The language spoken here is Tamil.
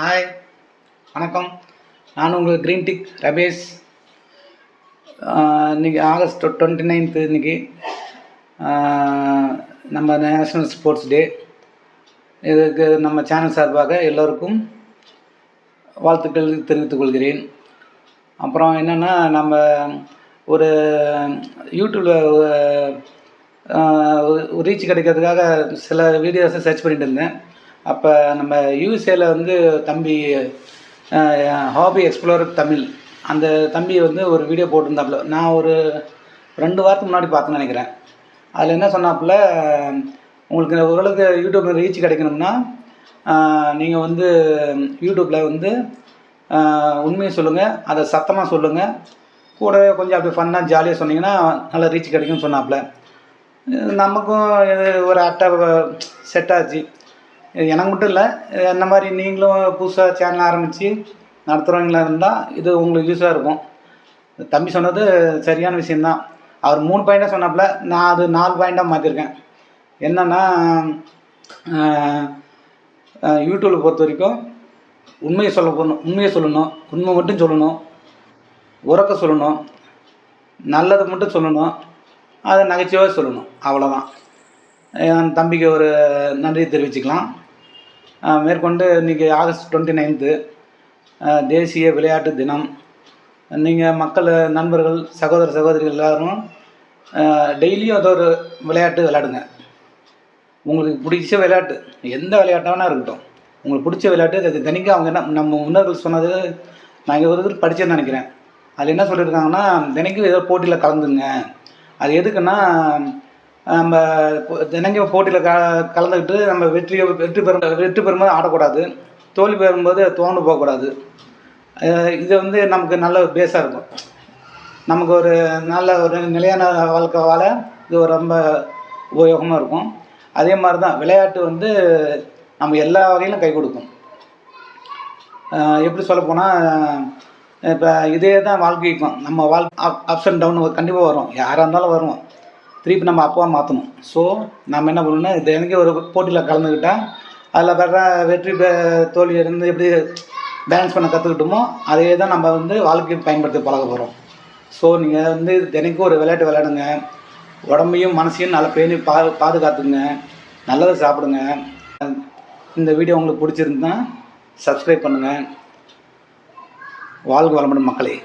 ஹாய் வணக்கம். நான் உங்கள் க்ரீன் டிக் ரமேஷ் இன்றைக்கி ஆகஸ்ட் டுவெண்ட்டி நைன்த்து இன்னைக்கு. நம்ம நேஷ்னல் ஸ்போர்ட்ஸ் டே இதுக்கு நம்ம சேனல் சார்பாக எல்லோருக்கும் வாழ்த்துக்கள் தெரிவித்துக் கொள்கிறேன். அப்புறம் என்னென்னா நம்ம ஒரு யூடியூப்பில் ரீச் கிடைக்கிறதுக்காக சில வீடியோஸை சர்ச் பண்ணிட்டு இருந்தேன். அப்போ நம்ம யூஎஸ்ஏல வந்து தம்பி ஹாபி எக்ஸ்ப்ளோர் தமிழ். அந்த தம்பி வந்து ஒரு வீடியோ போட்டிருந்தாப்புல. நான் ஒரு ரெண்டு வாரத்துக்கு முன்னாடி பார்த்தேன்னு நினைக்கிறேன். அதில் என்ன சொன்னாப்புல உங்களுக்கு ஓரளவுக்கு யூடியூப்பில் ரீச் கிடைக்கணும்னா நீங்கள் வந்து யூடியூப்பில் வந்து உண்மையை சொல்லுங்கள் அதை சத்தமாக சொல்லுங்கள் கூட கொஞ்சம் அப்படி ஃபன்னாக ஜாலியாக சொன்னீங்கன்னா நல்லா ரீச் கிடைக்கும்னு சொன்னாப்புல. நமக்கும் இது ஒரு அட்டை செட் ஆச்சு. எனக்கு மட்டும் இல்லை இந்த மாதிரி நீங்களும் புதுசாக சேனல் ஆரம்பித்து நடத்துகிறவங்களா இருந்தால் இது உங்களுக்கு யூஸாக இருக்கும். தம்பி சொன்னது சரியான விஷயந்தான் அவர் மூணு பாயிண்டாக சொன்னாப்புல நான் அது நாலு பாயிண்டாக மாற்றிருக்கேன் என்னென்னா யூடியூப்பில் பொறுத்த வரைக்கும் உண்மையை சொல்ல போகணும் உண்மையை சொல்லணும் உண்மை மட்டும் சொல்லணும் உறக்க சொல்லணும் நல்லது மட்டும் சொல்லணும் அதை நகைச்சுவாக சொல்லணும் அவ்வளோதான் என் தம்பிக்கு ஒரு நன்றி தெரிவிச்சுக்கலாம். மேற்கொண்டு இன்றைக்கி ஆகஸ்ட் டுவெண்ட்டி நைன்த்து தேசிய விளையாட்டு தினம். நீங்கள் மக்கள் நண்பர்கள் சகோதர சகோதரிகள் எல்லாரும் டெய்லியும் அது ஒரு விளையாட்டு விளையாடுங்க. உங்களுக்கு பிடிச்ச விளையாட்டு எந்த விளையாட்டாக வேணா இருக்கட்டும். உங்களுக்கு பிடிச்ச விளையாட்டு அது தினைக்கும் அவங்க என்ன நம்ம முன்னோர்கள் சொன்னது நான் இங்கே ஒரு இது படிச்சேன்னு நினைக்கிறேன். அதில் என்ன சொல்லியிருக்காங்கன்னா தினைக்கும் ஏதோ போட்டியில் கலந்துங்க. அது எதுக்குன்னா நம்ம தினங்க போட்டியில் க கலந்துக்கிட்டு நம்ம வெற்றி வெற்றி பெறும் வெற்றி பெறும்போது ஆடக்கூடாது. தோல்வி பெறும்போது தோணு போகக்கூடாது. இது வந்து நமக்கு நல்ல பேஸாக இருக்கும். நமக்கு ஒரு நல்ல ஒரு நிலையான வாழ்க்கை வாழ இது ஒரு ரொம்ப உபயோகமாக இருக்கும். அதே மாதிரி தான் விளையாட்டு வந்து நம்ம எல்லா வகையிலும் கை கொடுக்கும். எப்படி சொல்ல போனால் இப்போ இதே தான் வாழ்க்கைக்கும். நம்ம வாழ் அப்ஸ் அண்ட் டவுன் கண்டிப்பாக வரும். யாராக இருந்தாலும் வரும் திருப்பி நம்ம அப்பாவாக மாற்றணும் ஸோ நம்ம என்ன பண்ணணும்னா இது எனக்கு ஒரு போட்டியில் கலந்துக்கிட்டால் அதில் வர்ற வெற்றி பெ- தோல்வி இருந்து எப்படி பேலன்ஸ் பண்ண கற்றுக்கிட்டோமோ அதே தான் நம்ம வந்து வாழ்க்கையை பயன்படுத்தி பழக போகிறோம் ஸோ நீங்கள் வந்து தினைக்கும் ஒரு விளையாட்டு விளையாடுங்க. உடம்பையும் மனசையும் நல்லா பேணி பா பாதுகாத்துங்க நல்லதை சாப்பிடுங்க. இந்த வீடியோ உங்களுக்கு பிடிச்சிருந்தா சப்ஸ்கிரைப் பண்ணுங்கள் வாழ்க வளமுடன் மக்களே.